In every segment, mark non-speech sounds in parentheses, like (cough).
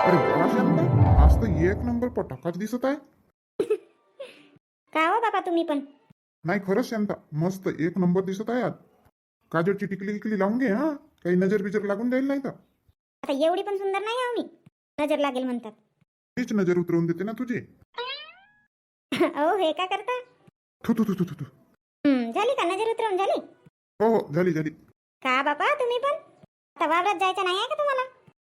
अरे वा आज तर एक नंबर पटाकाच दिसत आहे. (laughs) का हो बाबा तुम्ही पण? नाही खरंच शांता मस्त एक नंबर दिसत आहे आज. काजळची टिकली टिकली लावून घे हा. काही नजर बिजर लागून जाईल नाही तर. आता एवढी पण सुंदर नाही आहो मी? नजर लागेल म्हणतात. तीच नजर उतरवून देते ना तुझी. (laughs) अहो हे का करता? थू थू थू थू थू थू. हं, झाली का? नजर उतरवून झाली? हो हो झाली झाली. का बाबा? तुम्ही पण? आता वावरात जायचं नाही आहे का तुम्हाला?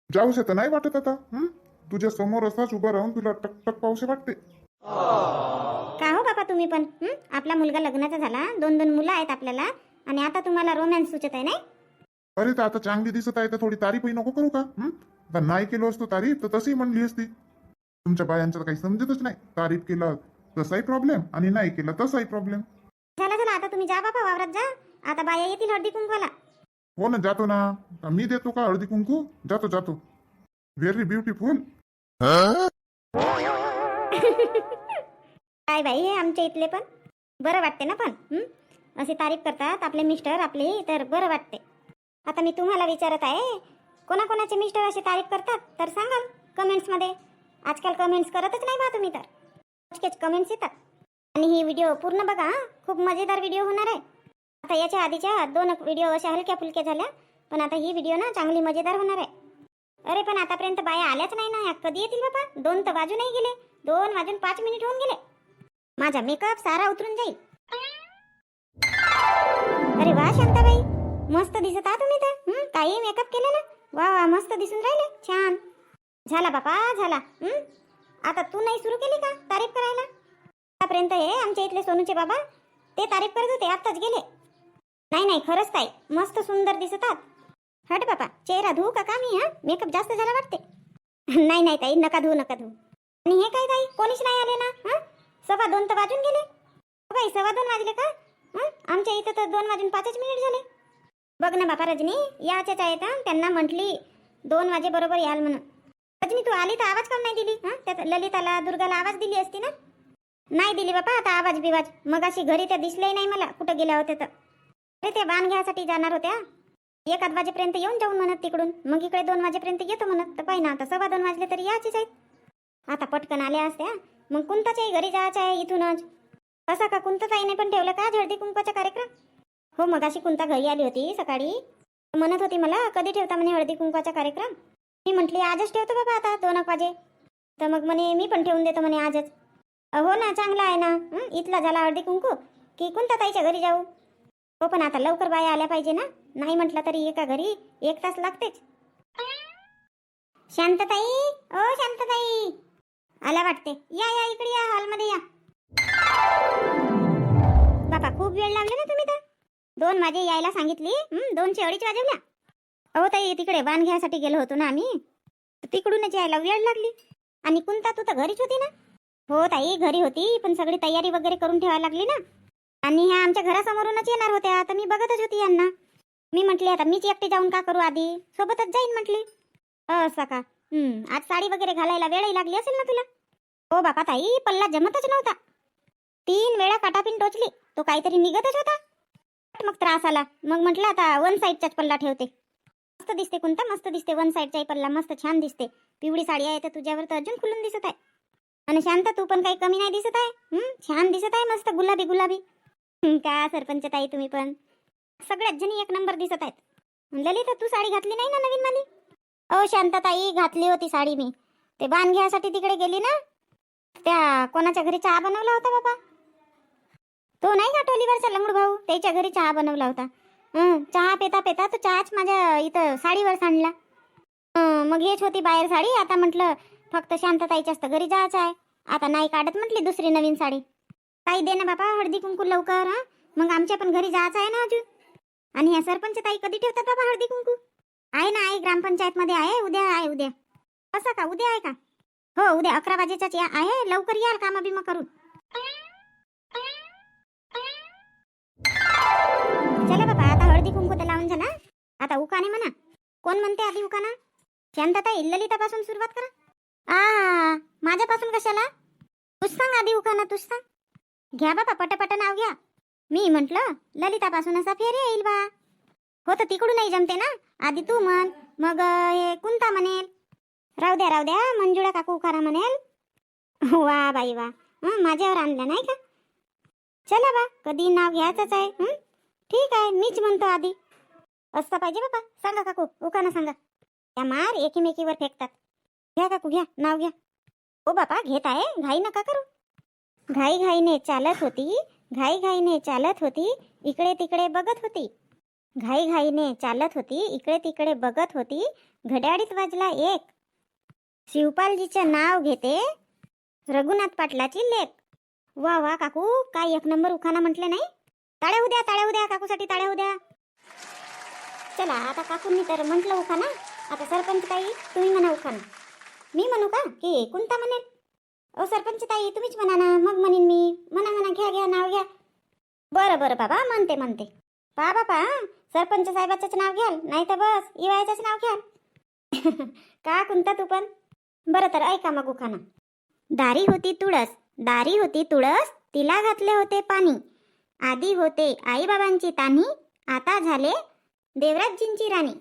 जाऊस तर नाही वाटत आता हं? तुझ्या समोर असाच उभा राहून तुला टक टक पावसे वाटते. का हो बाबा तुम्ही पण हं? आपला मुलगा लग्नाचा झाला दोन दोन मुलं आहेत आपल्याला आणि आता तुम्हाला रोमॅन्स सुचत आहे नाही? अरे तर आता चांगली दिसत आहे तर थोडी तारीफही नको करू का हं? आता नाही केलो असतो तारीफ तर तशी म्हणली असती. तुमच्या बायांचं तर काही समजतच नाही. तारीफ केलं तसाही प्रॉब्लेम आणि नाही केलं तसाही प्रॉब्लेम झालं झालं आता तुम्ही जा बाबा वावरात जा. आता बाया येतील हळदी कुंकवाला हो ना जातो ना. मी देतो का हळदी कुंकू? जातो जातो. व्हेरी ब्युटिफुल काय बाई हे आमच्या इथले पण? बरं वाटते ना पण? हं? असे तारीफ करतात आपले मिस्टर आपले तर बरं वाटते. आता मी तुम्हाला विचारत आहे कोणाकोणाचे मिस्टर असे तारीफ करतात? तर सांगाल कमेंट्समध्ये. आजकाल कमेंट्स करतच नाही बा तुम्ही तर. कमेंट्स येतात. आणि ही व्हिडिओ पूर्ण बघा हं. खूप मजेदार व्हिडिओ होणार आहे. आता याच्या आधीच्या दोन व्हिडिओ अशा हलक्या फुलक्या झाल्या. पण आता ही व्हिडिओ ना चांगली मजेदार होणार आहे. अरे पण आतापर्यंत बाया आल्याच नाही ना. कधी येतील बाबा दोन तर वाजू नाही गेले. दोन वाजून पाच मिनिट होऊन गेले. माझा मेकअप सारा उतरून जाईल. अरे वा शांताबाई. मस्त दिसत आहात तुम्ही तर. काही मेकअप केलं ना? वा वा मस्त दिसून राहिले. छान. झाला बापा झाला. हम्म आता तू नाही सुरू केली का तारीफ करायला? आतापर्यंत हे आमच्या इथले सोनूचे बाबा ते तारीफ करत होते आत्ताच गेले. नाही नाही खरंच ताई. मस्त सुंदर दिसतात हट बापा चेहरा धुवू का का मी हा? मेकअप जास्त झाला वाटते. नाही नाही ताई नका धुवू नका धुवू आणि हे काय ताई कोणीच नाही आले ना हा? सव्वा दोन तर वाजून गेले. बाई सव्वा दोन वाजले का? हा? आमच्या इथं तर दोन वाजून पाचच मिनिट झाले. बघ ना बापा रजनी याच्याच आहेत हं? त्यांना म्हटली दोन वाजे बरोबर याल म्हणून. रजनी तू आली तर आवाज काऊन नाही दिली हा? त्यात ललिताला दुर्गाला आवाज दिली असती ना? नाही दिली बापा आता आवाज बिवाज मग अशी घरी तर दिसलंही नाही मला कुठं गेल्या होत्या तर. अरे ते बाण घ्यायसाठी जाणार होत्या. एक आठ वाजेपर्यंत येऊन जाऊन म्हणत तिकडून. मग इकडे दोन वाजेपर्यंत येतो म्हणत. तर पाहिजे आता सव्वा दोन वाजले तरी याचीच आहेत. आता पटकन आल्या असत्या. मग कुंताच्याही घरी जायचं आहे इथूनच. असा का कुंताताईने पण ठेवलं का हळदी कुंकवाचा कार्यक्रम? हो मग अशी कुंता घरी आली होती सकाळी. म्हणत होती मला कधी ठेवता म्हणे हळदी कुंकवाचा कार्यक्रम? मी म्हटली आजच ठेवतो बाबा आता दोन एक वाजे. तर मग म्हणे मी पण ठेवून देतो म्हणे आजच. हो ना चांगला आहे ना. इथला झाला हळदी कुंकू. की कोणता ताईच्या घरी जाऊ? हो पण आता लवकर बाया आल्या पाहिजे ना? नाही म्हटलं तरी एका घरी एक तास लागतेच. शांतताई ओ शांतताई. आला वाटते. या या इकडे या हॉलमध्ये या. बापा खूप वेळ लागले ना तुम्ही तर. दोन वाजे यायला सांगितली. दोनशे अडीच वाजवल्या. अहो ताई तिकडे वाण घ्यायसाठी गेलो होतो ना आम्ही. तिकडूनच यायला वेळ लागली. आणि कुंता तू तर घरीच होती ना? हो ताई घरी होती पण सगळी तयारी वगैरे करून ठेवायला लागली ना? आणि ह्या आमच्या घरासमोरूनच येणार होत्या. तर मी बघतच होती यांना. मी म्हटली आता मीच एकटी जाऊन का करू आधी? सोबतच जाईन म्हटली. असं का? आज साडी वगैरे घालायला वेळही लागली असेल ना तुला? हो बापा ताई पल्ला जमतच नव्हता. तीन वेळा काटापिन टोचली. तो काहीतरी निघतच होता. मग त्रास आला. मग म्हटलं आता वन साईडचाच पल्ला ठेवते. मस्त दिसते कोणता मस्त दिसते. वन साईडचाही पल्ला मस्त छान दिसते. पिवळी साडी आहे तर तुझ्यावर तर अजून खुलून दिसत आहे. आणि शांत तू पण काही कमी नाही दिसत आहे? छान दिसत आहे मस्त गुलाबी गुलाबी. का सरपंच ताई तुम्ही पण? सगळ्यात जणी एक नंबर दिसत आहेत. ललिता तू साडी घातली नाही ना नवीन माली अहो शांतताई घातली होती साडी मी. ते बाण घ्यायसाठी तिकडे गेली ना? त्या कोणाच्या घरी चहा बनवला होता बाबा? तो नाही का टोलीवरचा लंगडू भाऊ? त्याच्या घरी चहा बनवला होता. चहा पेता पेता तो चहाच माझ्या इथं साडीवर सांडला मग हेच होती बाहेर साडी? आता म्हटलं फक्त शांतताईच्याच तर घरी जायचं आहे. आता नाही काढत म्हटली दुसरी नवीन साडी. ताई दे ना बाबा हळदी कुंकू लवकर हा. मग आमच्या पण घरी जायचं आहे ना अजून. आणि ह्या सरपंच ताई कधी ठेवतात बाबा हळदी कुंकू? आहे ना आहे ग्रामपंचायत मध्ये आहे उद्या आहे उद्या. असं का उद्या आहे का? हो उद्या अकरा वाजेचाच या आहे लवकर याल कामा बिमा करून. चला बाबा आता हळदी कुंकू तर लावून झाला आता उकाने म्हणा. कोण म्हणते आधी उकाना? शांतता ललितापासून सुरुवात करा. आ माझ्यापासून कशाला? तूच सांग आधी उकाना तूच सांग. घ्या बाबा पटपट नाव घ्या. मी म्हंटल ललितापासून असा फेरी येईल बा. हो तर तिकडूनही जमते ना? आधी तू म्हण मग हे कुंता म्हणेल. राहू द्या राहू द्या मंजुळा काकू उखाणा म्हणेल. वा बाई वा. माझ्यावर आणल्या नाही का? चला बा कधी नाव घ्यायचंच आहे ठीक आहे मीच म्हणतो आधी. असं पाहिजे बाबा सांगा काकू उखाणा सांगा. त्या मार एकीमेकीवर फेकतात. घ्या काकू घ्या नाव घ्या. ओ बापा घेत आहे घाई नका करू. घाई घाईने चालत होती घाई घाईने चालत होती इकडे तिकडे बघत होती. घाई घाईने चालत होती इकडे तिकडे बघत होती घड्याळीत वाजला एक. शिवपालजीचं नाव घेते रघुनाथ पाटलाची लेख. वा वा काकू काय एक नंबर उखाना म्हटले नाही? ताळ्या उद्या ताळ्या उद्या काकूसाठी ताळ्या उद्या. चला आता काकूंनी तर म्हटलं उखाना आता सरपंच ताई तुम्ही म्हणा उखाना मी म्हणू का? की कोणता म्हणेल ओ सरपंच ताई तुम्हीच म्हणा ना मग म्हणेन मी म्हणा म्हणा घ्या घ्या नाव घ्या बरं बरं बाबा म्हणते म्हणते. पा बापा सरपंच साहेबाचंच नाव घ्याल नाही तर बस इवायचंच नाव घ्याल. (laughs) का कोणता तू पण? बरं तर ऐका मग उखाना दारी होती तुळस दारी होती तुळस तिला घातले होते पाणी. आधी होते आईबाबांची तानी आता झाले देवराजजींची राणी.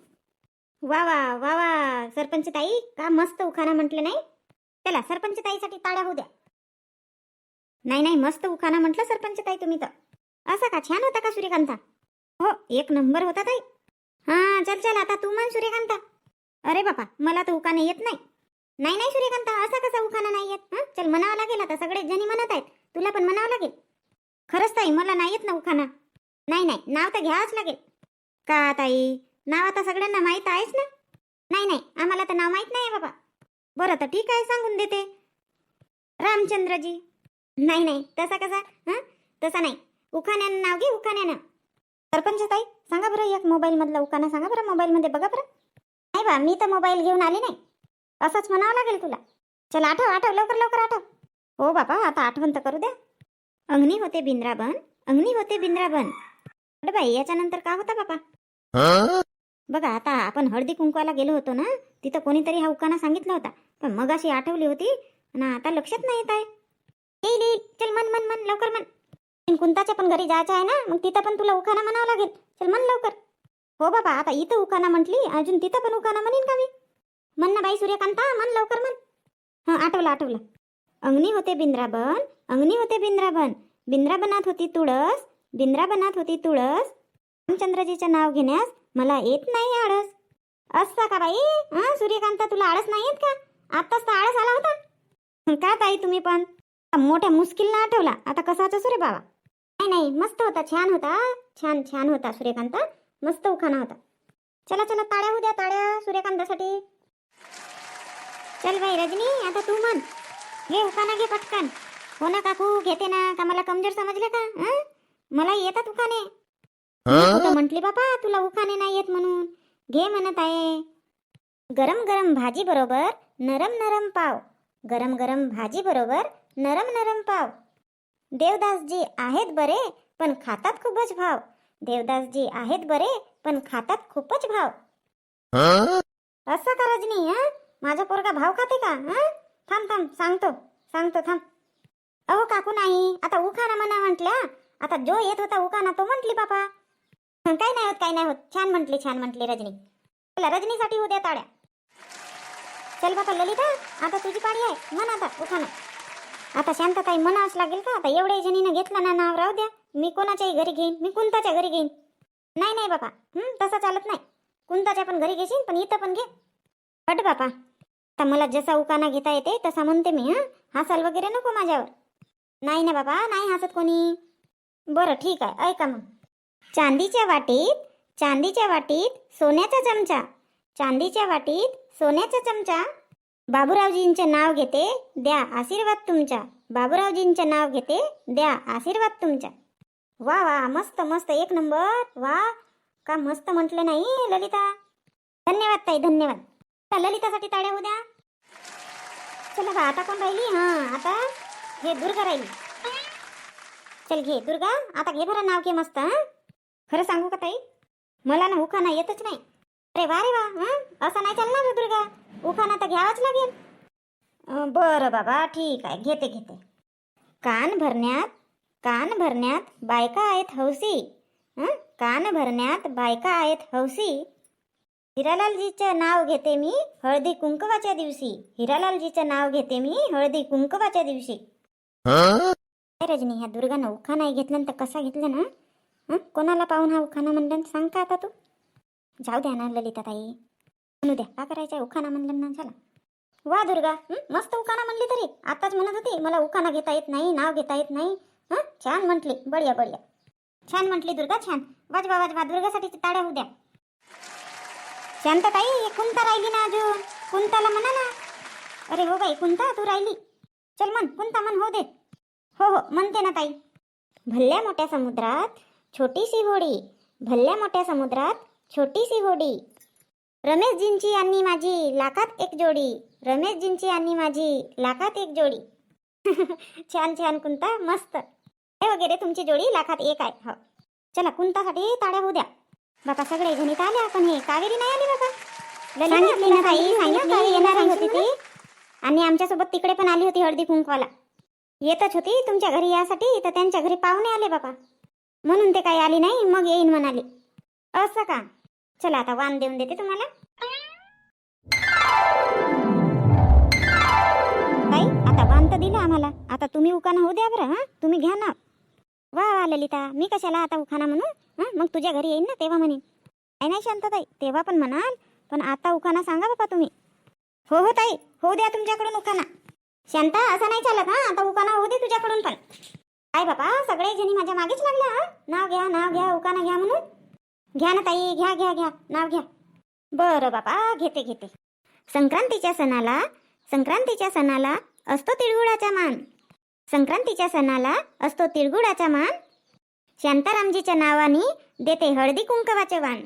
वा वा वा वा सरपंच ताई का मस्त उखाणा म्हटलं नाही? चला सरपंच ताईसाठी टाळ्या होऊ द्या. नाही नाही मस्त उखाणा म्हटलं सरपंच ताई तुम्ही तर. असा का? छान होता का सूर्यकांता? हो एक नंबर होता ताई. हा चल चल आता तू म्हण सूर्यकांता. अरे बापा मला तर उखाणे येत नाही. नाही नाही सूर्यकांता असा कसा उखाणं नाही येत? हां? चल म्हणावं लागेल आता सगळेच जणी म्हणत आहेत. तुला पण म्हणावं लागेल. खरंच ताई मला नाही येत ना उखाणा. नाही नाही नाव तर घ्यावंच लागेल. का ताई? नाव आता सगळ्यांना माहीत आहेच ना? नाही नाही आम्हाला तर नाव माहीत नाही आहे बाबा. बरं तर ठीक आहे सांगून देते. रामचंद्रजी. नाही नाही तसा कसा? हां? तसा नाही. उखाण्यानं नाव घे उखाण्यानं. सरपंच ताई सांगा बरं एक मोबाईल मधला उखाणा सांगा बरं मोबाईलमध्ये बघा बरं. नाही बा मी तर मोबाईल घेऊन आले नाही. असंच म्हणावं लागेल तुला. चल आठव आठव लवकर लवकर आठव. हो बाबा आता आठवण तर करू द्या. अंगणी होते बिंद्राबन अंगणी होते बिंद्राबन. बाई याच्यानंतर का होता बापा? बघा आता आपण हळदी कुंकवाला गेलो होतो ना तिथं कोणीतरी हा उकाना सांगितला होता. पण मग अशी आठवली होती ना आता लक्षात नाही येत आहे. येईल येईल. चल मन मन मन लवकर मन. कुंताच्या पण घरी जायचं आहे ना मग तिथं पण तुला उखाना म्हणावं लागेल. चल म्हण लवकर. हो बाबा आता इथं उखाना म्हटली अजून तिथं पण उखाना म्हणेन का मी? म्हण ना बाई सूर्यकांता म्हण लवकर म्हण. हां आठवलं आठवलं. अंगणी होते बिंद्राबन अंगणी होते बिंद्राबन. बिंद्राबनात होती तुळस बिंद्राबनात होती तुळस. रामचंद्रजीचं नाव घेण्यास मला येत नाही आळस. असता का बाई? हा सूर्यकांता तुला आळस नाही येत का? आत्ताच तर आळस आला होता. का ताई तुम्ही पण? मोठ्या मुश्किलनं आठवला. आता कसाच रे बाबा? नाही नाही मस्त होता छान होता. छान छान होता सूर्यकांता. मस्त उखाणा होता. चला चला ताळ्या होऊ द्या ताळ्या सूर्यकांतासाठी. चल बाई रजनी आता तू म्हण. घे उखाणा घे पटकन. हो ना काकू घेते ना. का मला कमजोर समजले का? हं? मला येतात उखाणे. कुठं म्हटली बाबा तुला उखाणे नाही येत म्हणून. घे म्हणत आहे. गरम गरम भाजी बरोबर नरम नरम पाव. गरम गरम भाजी बरोबर नरम नरम पाव. देवदासजी आहेत बरे पण खातात खूपच भाव. देवदासजी आहेत बरे पण खातात खूपच भाव. असं का रजनी हा? माझा पोरगा भाव खाते का हा? थांब थांब सांगतो सांगतो थांब. अहो काकू नाही आता उखाना म्हणा म्हटल्या. आता जो येत होता उखाना तो म्हटली बापा काय काही नाही होत काही नाही होत. छान म्हटली छान म्हटली रजनी. चला रजनीसाठी उद्या ताड्या. चल बापा ललिता आता तुझी पाळी आहे. म्हण आता उखाना आता शांतताई म्हणावंच लागेल का? आता एवढ्या जणीनं घेतलं ना नाव राहू द्या. मी कोणाच्याही घरी घेईन मी कुंताच्या घरी घेईन. नाही नाही बापा. तसं चालत नाही. कुंताच्या पण घरी घेशील पण इथं पण घे. हट बापा. आता मला जसा उकाना घेता येते तसा म्हणते मी हा. हसाल वगैरे नको माझ्यावर. नाही ना बाबा नाही हसत कोणी. बरं ठीक आहे ऐका मग. चांदीच्या वाटीत चांदीच्या वाटीत सोन्याचा चमचा. चांदीच्या वाटीत सोन्याचा चमचा. बाबूरावजींचे नाव घेते द्या आशीर्वाद तुमच्या. बाबूरावजींचे नाव घेते द्या आशीर्वाद तुमच्या. वा वा मस्त मस्त एक नंबर. वा का मस्त म्हटलं नाही ललिता? धन्यवाद ताई धन्यवाद. ललितासाठी ताड्या होऊ द्या. चला बा आता कोण राहिली? हा आता हे दुर्गा राहिली. चल घे दुर्गा. आता घे बरं नाव घे मस्त हा. खरं सांगू का ताई? मला ना उखाणा येतच नाही. अरे वा रे वा असं नाही चालणार रे दुर्गा. उखाणा तर घ्यावाच लागेल. अं, बरं बाबा ठीक आहे घेते घेते. कान भरण्यात कान भरण्यात बायका आहेत हौसी. हं? कान भरण्यात बायका आहेत हौसी. हिरालालजीचं नाव घेते मी हळदी कुंकवाच्या दिवशी. हिरालालजीचं नाव घेते मी हळदी कुंकवाच्या दिवशी. काय रजनी ह्या दुर्गानं उखा नाही घेतलं तर कसा घेतला ना? हं? कोणाला पाहून हा उखाणा म्हणलं सांग का आता तू? जाऊ द्या ना ललिताताई म्हणू द्या का करायचं उखाना म्हणलं ना झाला. वा दुर्गा मस्त उखाना म्हणली तरी. आताच म्हणत होती मला उखाना घेता येत नाही नाव घेता येत नाही. हं? छान म्हटली. बढिया बढिया. छान म्हटली दुर्गा छान. वाजवा वाजवा. दुर्गासाठी ताड्या होऊ द्या. शांतताई ताई कुंता राहिली ना अजून. कुंताला म्हणा ना. अरे हो बाई कुंता तू राहिली. चल म्हण कुंता म्हण हो दे. हो हो म्हणते ना ताई. भल्ल्या मोठ्या समुद्रात छोटीशी होडी. भल्ल्या मोठ्या समुद्रात छोटीशी होडी. रमेशजींची आणि माझी लाखात एक जोडी. रमेशजींची आणि माझी लाखात एक जोडी. (laughs) छान छान कुंता मस्त. हे वगैरे तुमची जोडी लाखात एक आहे. हो. चला कुंतासाठी ताड्या होऊ द्या. बापा सगळे जणी तर आल्या पण हे. कावेरी नाही आली बाबा सांगितली ना ताई सांगितली येणार होती ती. आणि आमच्यासोबत तिकडे पण आली होती हळदी कुंकवाला. येतच होती तुमच्या घरी यासाठी तर त्यांच्या घरी पाहुणे आले बाबा म्हणून ते काही आली नाही मग येईन म्हणाली. असं का? चला आता वाण देऊन देते तुम्हाला. ताई आता वाण तर दिलं आम्हाला. आता तुम्ही उखाणा होऊ द्या बरं हा? तुम्ही घ्या ना. वा वा ललिता मी कशाला आता उखाना म्हणू? हा? मग तुझ्या घरी येईन ना तेव्हा म्हणेन. काय नाही शांतताई तेव्हा पण म्हणाल पण आता उखाना सांगा बाबा तुम्ही. हो हो ताई होऊ द्या तुमच्याकडून उखाना शांता असं नाही चालत हा? आता उखाना होऊ दे तुझ्याकडून पण. काय बाबा सगळे जणी माझ्या मागेच लागल्या हा? नाव घ्या नाव घ्या उकाना घ्या म्हणून. घ्या ना ताई घ्या घ्या घ्या. नाव घ्या. बरं बापा घेते घेते. संक्रांतीच्या सणाला संक्रांतीच्या सणाला असतो तिळगुळाचा मान. संक्रांतीच्या सणाला असतो तिळगुळाचा मान. शांतारामजीच्या नावाने देते हळदी कुंकवाचे वाण.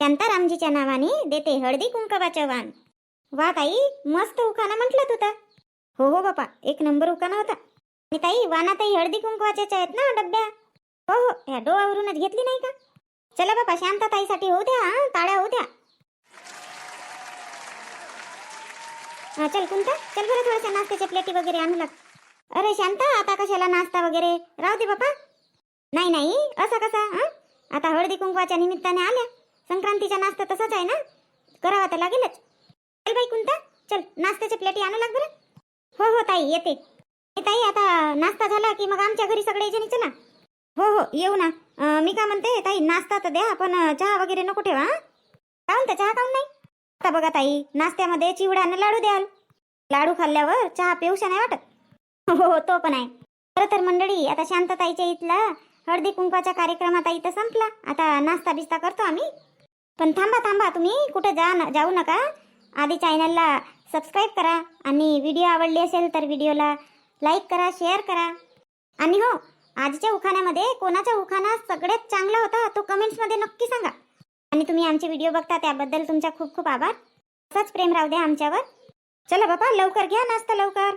शांतारामजीच्या नावाने देते हळदी कुंकवाचे वाण. वा ताई मस्त उखाना म्हटलं तू तर. हो हो बापा एक नंबर उखाना होता. आणि ताई वानाताई हळदी कुंकवाच्याच आहेत ना डब्या? हो हो ह्या डोळ्यावरूनच घेतली नाही का? चला बाबा शांता ताईसाठी होऊ द्या हा होऊ द्या. हा चल कोणता चल बरं थोड्याशा नाश्त्याच्या प्लेटी वगैरे आणू लाग. अरे शांता आता कशाला नाश्ता वगैरे? राहू दे बापा नाही नाही असा कसा हं? आता हळदी कुंकवाच्या निमित्ताने आल्या. संक्रांतीचा नाश्ता तसाच आहे ना? करावा तर लागेलच. चल बाई कुंता चल नाश्त्याच्या प्लेटी आणू लाग बरं. हो हो ताई येते. ए, ताई आता नाश्ता झाला की मग आमच्या घरी सगळे जणी चला. हो हो येऊ ना. मी काय म्हणते ताई नाश्ता तर द्या पण चहा वगैरे नको ठेवा काय काहून चहा काऊन नाही? आता बघा ताई नाश्त्यामध्ये चिवड्यानं लाडू द्याल. लाडू खाल्ल्यावर चहा पिऊशा नाही वाटत? हो (laughs) हो तो पण आहे. खरं तर मंडळी आता शांतताईच्या इथला हळदी कुंकवाच्या कार्यक्रमात इथं संपला. आता नाश्ता बिस्ता करतो आम्ही. पण थांबा थांबा तुम्ही कुठं जा न- जाऊ नका. आधी चॅनलला सबस्क्राईब करा आणि व्हिडिओ आवडली असेल तर व्हिडिओला लाईक करा शेअर करा. आणि हो आजच्या उखाण्यामध्ये कोणाचा उखाणा सगळ्यात चांगला होता तो कमेंट्समध्ये नक्की सांगा. आणि तुम्ही आमचे व्हिडिओ बघता त्याबद्दल तुमचा खूप खूप आभार. असंच प्रेम राहू द्या आमच्यावर. चला बाबा लवकर घ्या नाश्ता लवकर.